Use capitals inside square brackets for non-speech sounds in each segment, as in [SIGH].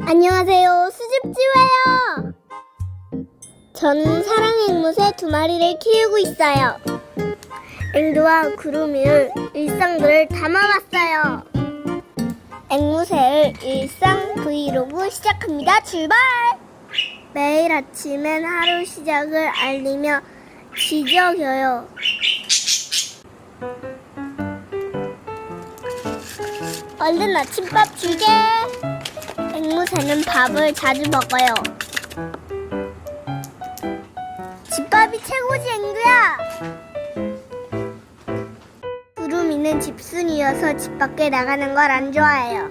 안녕하세요. 수집지와요. 저는 사랑 앵무새 두 마리를 키우고 있어요. 앵두와 구름이의 일상들을 담아봤어요. 앵무새의 일상 브이로그 시작합니다. 출발! 매일 아침엔 하루 시작을 알리며 지적여요. 얼른 아침밥 주게! 앵무새는 밥을 자주 먹어요. 집밥이 최고지, 앵두야! 구름이는 집순이여서 집 밖에 나가는 걸 안 좋아해요.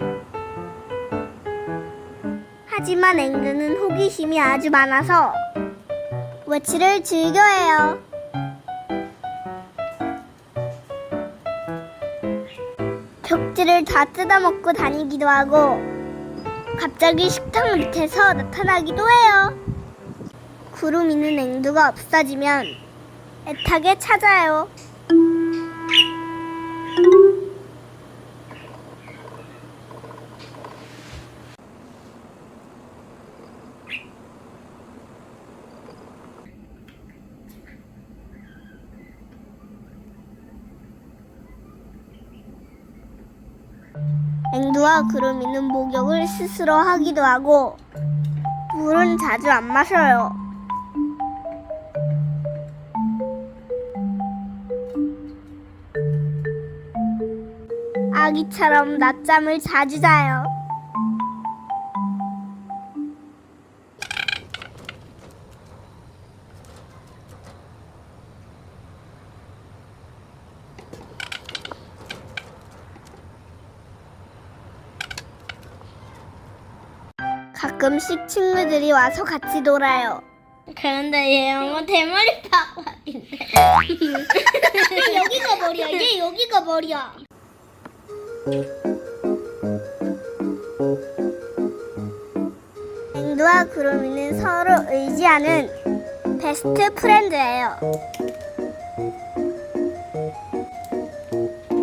하지만 앵두는 호기심이 아주 많아서 외출을 즐겨해요. 벽지를 다 뜯어먹고 다니기도 하고 갑자기 식탁 밑에서 나타나기도 해요. 구름이는 앵두가 없어지면 애타게 찾아요. 앵두와 구름이는 목욕을 스스로 하기도 하고 물은 자주 안 마셔요. 아기처럼 낮잠을 자주 자요. 가끔씩 친구들이 와서 같이 놀아요. 그런데 얘 영어 대머리 파마인데. [LAUGHS] 여기가 머리야. 얘 여기가 머리야. 앵두와 구름이는 서로 의지하는 베스트 프렌드예요.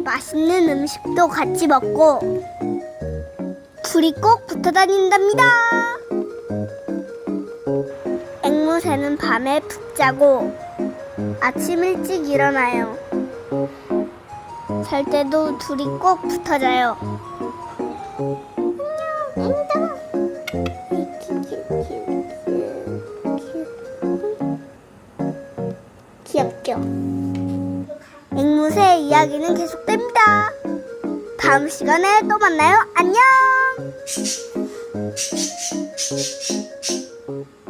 맛있는 음식도 같이 먹고 둘이 꼭 붙어 다닌답니다. 앵무새는 밤에 푹 자고 아침 일찍 일어나요. 잘 때도 둘이 꼭 붙어 자요. 귀엽죠? 앵무새 이야기는 계속됩니다. 다음 시간에 또 만나요. 안녕! Thank you.